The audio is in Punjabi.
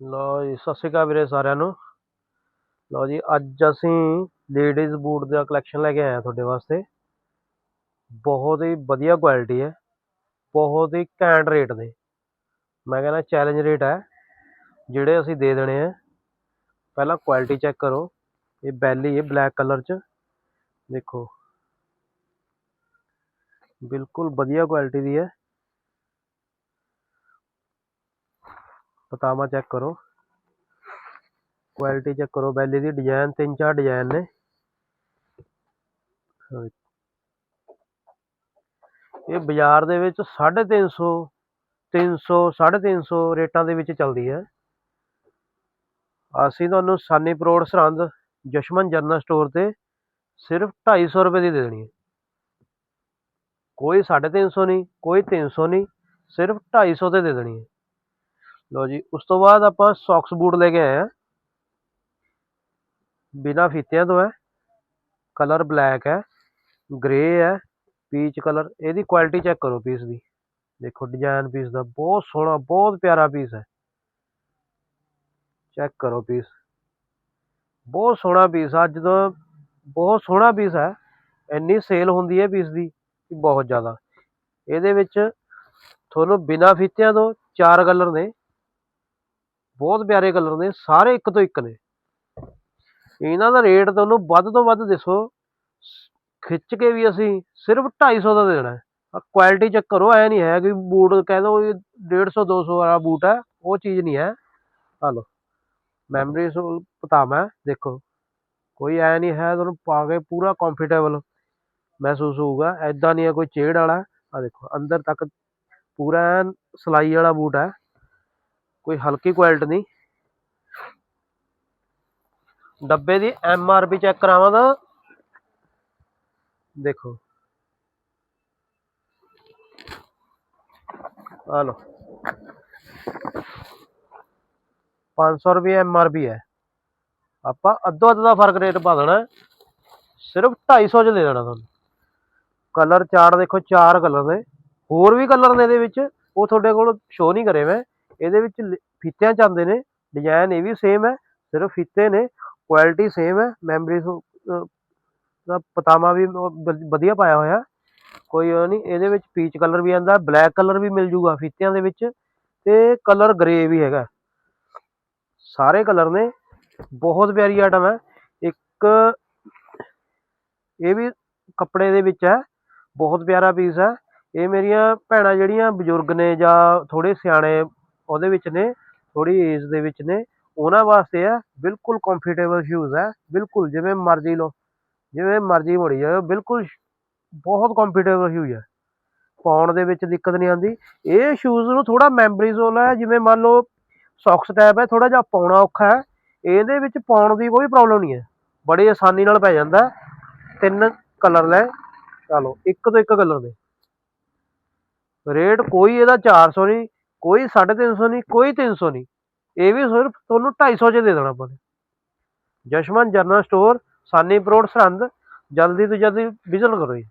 ਲਓ ਜੀ, ਸਤਿ ਸ਼੍ਰੀ ਅਕਾਲ ਵੀਰੇ ਸਾਰਿਆਂ ਨੂੰ। ਲਓ ਜੀ, ਅੱਜ ਅਸੀਂ ਲੇਡੀਜ਼ ਬੂਟ ਦਾ ਕਲੈਕਸ਼ਨ ਲੈ ਕੇ ਆਏ ਹਾਂ ਤੁਹਾਡੇ ਵਾਸਤੇ। ਬਹੁਤ ਹੀ ਵਧੀਆ ਕੁਆਲਿਟੀ ਹੈ, ਬਹੁਤ ਹੀ ਘੈਂਟ ਰੇਟ ਦੇ। ਮੈਂ ਕਹਿੰਦਾ ਚੈਲੰਜ ਰੇਟ ਹੈ, ਜਿਹੜੇ ਅਸੀਂ ਦੇ ਦੇਣੇ ਆ ਪਹਿਲਾਂ ਕੁਆਲਿਟੀ ਚੈੱਕ ਕਰੋ, ਇਹ ਬੈਲੀ ਹੈ ਬਲੈਕ ਕਲਰ 'ਚ। ਦੇਖੋ, ਬਿਲਕੁਲ ਵਧੀਆ ਕੁਆਲਿਟੀ ਦੀ ਹੈ। ਪਤਾਮਾ ਚੈੱਕ ਕਰੋ। ਕੁਆਲਿਟੀ ਚੈੱਕ ਕਰੋ। ਬੈਲੀ ਦੀ ਡਿਜ਼ਾਈਨ ਤਿੰਨ ਚਾਰ ਡਿਜ਼ਾਈਨ ਨੇ। ਇਹ ਬਾਜ਼ਾਰ ਦੇ ਵਿੱਚ 350 300 350 ਰੇਟਾਂ ਦੇ ਵਿੱਚ ਚੱਲਦੀ ਹੈ। ਅਸੀਂ ਤੁਹਾਨੂੰ ਸਾਨੀ ਪਰੋੜ ਸਰਹੰਦ ਜਸ਼ਮਨ ਜਨਰਲ ਸਟੋਰ ਤੇ ਸਿਰਫ 250 ਰੁਪਏ ਦੀ ਦੇ ਦੇਣੀ ਹੈ। ਕੋਈ 350 ਨਹੀਂ, ਕੋਈ 300 ਨਹੀਂ, ਸਿਰਫ 250 ਤੇ ਦੇ ਦੇਣੀ ਹੈ। ਲਓ ਜੀ, ਉਸ ਤੋਂ ਬਾਅਦ ਆਪਾਂ ਸੌਕਸ ਬੂਟ ਲੈ ਕੇ ਆਏ ਆ ਬਿਨਾ ਫੀਤਿਆਂ ਤੋਂ ਹੈ। ਕਲਰ ਬਲੈਕ ਹੈ ਗ੍ਰੇ ਹੈ ਪੀਚ ਕਲਰ ਇਹਦੀ ਕੁਆਲਿਟੀ ਚੈੱਕ ਕਰੋ ਪੀਸ ਦੀ। ਦੇਖੋ ਡਿਜ਼ਾਈਨ ਪੀਸ ਦਾ ਬਹੁਤ ਸੋਹਣਾ, ਬਹੁਤ ਪਿਆਰਾ ਪੀਸ ਹੈ। ਚੈੱਕ ਕਰੋ ਪੀਸ ਬਹੁਤ ਸੋਹਣਾ ਪੀਸ ਅੱਜ ਤੋਂ ਬਹੁਤ ਸੋਹਣਾ ਪੀਸ ਹੈ। ਇੰਨੀ ਸੇਲ ਹੁੰਦੀ ਹੈ ਪੀਸ ਦੀ ਬਹੁਤ ਜ਼ਿਆਦਾ। ਇਹਦੇ ਵਿੱਚ ਤੁਹਾਨੂੰ ਬਿਨਾ ਫੀਤਿਆਂ ਤੋਂ ਚਾਰ ਕਲਰ ਨੇ। ਬਹੁਤ ਪਿਆਰੇ ਕਲਰ ਨੇ, ਸਾਰੇ ਇੱਕ ਤੋਂ ਇੱਕ ਨੇ। ਇਹਨਾਂ ਦਾ ਰੇਟ ਤੁਹਾਨੂੰ ਵੱਧ ਤੋਂ ਵੱਧ ਦੱਸੋ। ਖਿੱਚ ਕੇ ਵੀ ਅਸੀਂ ਸਿਰਫ 250 ਦਾ ਦੇਣਾ ਹੈ। ਕੁਆਲਿਟੀ ਚੈੱਕ ਕਰੋ, ਐ ਨਹੀਂ ਹੈ ਕਿ ਬੂਟ ਕਹਿ ਦੋ 150 200 ਵਾਲਾ ਬੂਟ ਹੈ, ਉਹ ਚੀਜ਼ ਨਹੀਂ ਹੈ। ਆ ਲਓ ਮੈਮਰੀ ਪਤਾਮਾ ਹੈ ਦੇਖੋ। ਕੋਈ ਐ ਨਹੀਂ ਹੈ, ਤੁਹਾਨੂੰ ਪਾ ਕੇ ਪੂਰਾ ਕੰਫਰਟੇਬਲ ਮਹਿਸੂਸ ਹੋਊਗਾ। ਐਦਾਂ ਨਹੀਂ ਹੈ, ਕੋਈ ਚੇੜ ਵਾਲਾ। ਆ ਦੇਖੋ, ਅੰਦਰ ਤੱਕ ਪੂਰਾ ਐਨ ਸਲਾਈ ਵਾਲਾ ਬੂਟ ਹੈ। ਕੋਈ ਹਲਕੀ ਕੁਆਲਿਟੀ ਨਹੀਂ ਡੱਬੇ ਦੀ ਐਮ ਆਰ ਪੀ ਚੈੱਕ ਕਰਾਵਾਂ ਤਾਂ ਦੇਖੋ। ਆ ਲਓ। 500 ਰੁਪਏ ਐਮ ਆਰ ਪੀ ਹੈ। ਆਪਾਂ ਅੱਧੋ ਅੱਧ ਦਾ ਫ਼ਰਕ ਰੇਟ ਪਾ ਦੇਣਾ। ਹੈ। ਸਿਰਫ 250 ਚ ਦੇ ਦੇਣਾ ਤੁਹਾਨੂੰ। ਕਲਰ ਚਾਰ ਦੇਖੋ ਚਾਰ ਕਲਰ ਨੇ। ਹੋਰ ਵੀ ਕਲਰ ਨੇ ਇਹਦੇ ਵਿੱਚ। ਉਹ ਤੁਹਾਡੇ ਕੋਲ ਸ਼ੋ ਨਹੀਂ ਕਰੇ ਮੈਂ। ਇਹਦੇ ਵਿੱਚ ਲ- ਫੀਤਿਆਂ ਚ ਆਉਂਦੇ ਨੇ ਡਿਜ਼ਾਈਨ ਇਹ ਵੀ ਸੇਮ ਹੈ, ਸਿਰਫ ਫੀਤੇ ਨੇ ਕੁਆਲਿਟੀ ਸੇਮ ਹੈ ਮੈਮਰੀ ਦਾ ਪਤਾਮਾ ਵੀ ਵਧੀਆ ਪਾਇਆ ਹੋਇਆ। ਕੋਈ ਉਹ ਨਹੀਂ, ਇਹਦੇ ਵਿੱਚ ਪੀਚ ਕਲਰ ਵੀ ਆਂਦਾ ਬਲੈਕ ਕਲਰ ਵੀ ਮਿਲ ਜੂਗਾ ਫੀਤਿਆਂ ਦੇ ਵਿੱਚ ਤੇ ਕਲਰ ਗ੍ਰੇ ਵੀ ਹੈਗਾ। ਸਾਰੇ ਕਲਰ ਨੇ, ਬਹੁਤ ਪਿਆਰੀ ਆਈਟਮ ਹੈ। ਇੱਕ ਇਹ ਵੀ ਕੱਪੜੇ ਦੇ ਵਿੱਚ ਹੈ, ਬਹੁਤ ਪਿਆਰਾ ਪੀਸ ਹੈ। ਇਹ ਮੇਰੀਆਂ ਭੈਣਾਂ ਜਿਹੜੀਆਂ ਬਜ਼ੁਰਗ ਨੇ ਜਾਂ ਥੋੜੇ ਸਿਆਣੇ ਉਹਦੇ ਵਿੱਚ ਨੇ ਥੋੜੀ ਏਜ ਦੇ ਵਿੱਚ ਨੇ, ਉਹਨਾਂ ਵਾਸਤੇ ਹੈ ਬਿਲਕੁਲ ਕੰਫਰਟੇਬਲ ਸ਼ੂਜ਼ ਹੈ ਬਿਲਕੁਲ ਜਿਵੇਂ ਮਰਜ਼ੀ ਲਓ, ਜਿਵੇਂ ਮਰਜ਼ੀ ਮੋੜੀ ਜਾਓ, ਬਿਲਕੁਲ ਬਹੁਤ ਕੰਫਰਟੇਬਲ ਸ਼ੂਜ਼ ਹੈ ਪਾਉਣ ਦੇ ਵਿੱਚ ਦਿੱਕਤ ਨਹੀਂ ਆਉਂਦੀ। ਇਹ ਸ਼ੂਜ਼ ਨੂੰ ਥੋੜਾ ਮੈਮਰੀਜ਼ੋਲ ਹੈ ਜਿਵੇਂ ਮੰਨ ਲਓ ਸੌਕਸ ਟਾਈਪ ਹੈ ਥੋੜਾ ਜਿਹਾ ਪਾਉਣਾ ਔਖਾ ਹੈ ਇਹਦੇ ਵਿੱਚ ਪਾਉਣ ਦੀ ਕੋਈ ਪ੍ਰੋਬਲਮ ਨਹੀਂ ਹੈ ਬੜੀ ਆਸਾਨੀ ਨਾਲ ਪੈ ਜਾਂਦਾ। ਤਿੰਨ ਕਲਰ ਨੇ ਚਲੋ, ਇੱਕ ਤੋਂ ਇੱਕ ਕਲਰ ਦੇ। ਰੇਟ ਕੋਈ ਇਹਦਾ 400 ਨਹੀਂ ਕੋਈ 350 ਨਹੀਂ, ਕੋਈ 300 ਨਹੀਂ। ਇਹ ਵੀ ਸਿਰਫ ਤੁਹਾਨੂੰ 250 ਚ ਦੇ ਦੇਣਾ ਆਪਾਂ ਨੇ। ਜਸ਼ਮਨ ਜਨਰਲ ਸਟੋਰ, ਸਾਨੀ ਪਰੋਡ ਸਰਹੰਦ, ਜਲਦੀ ਤੋਂ ਜਲਦੀ ਵਿਜ਼ਿਟ ਕਰੋ ਜੀ।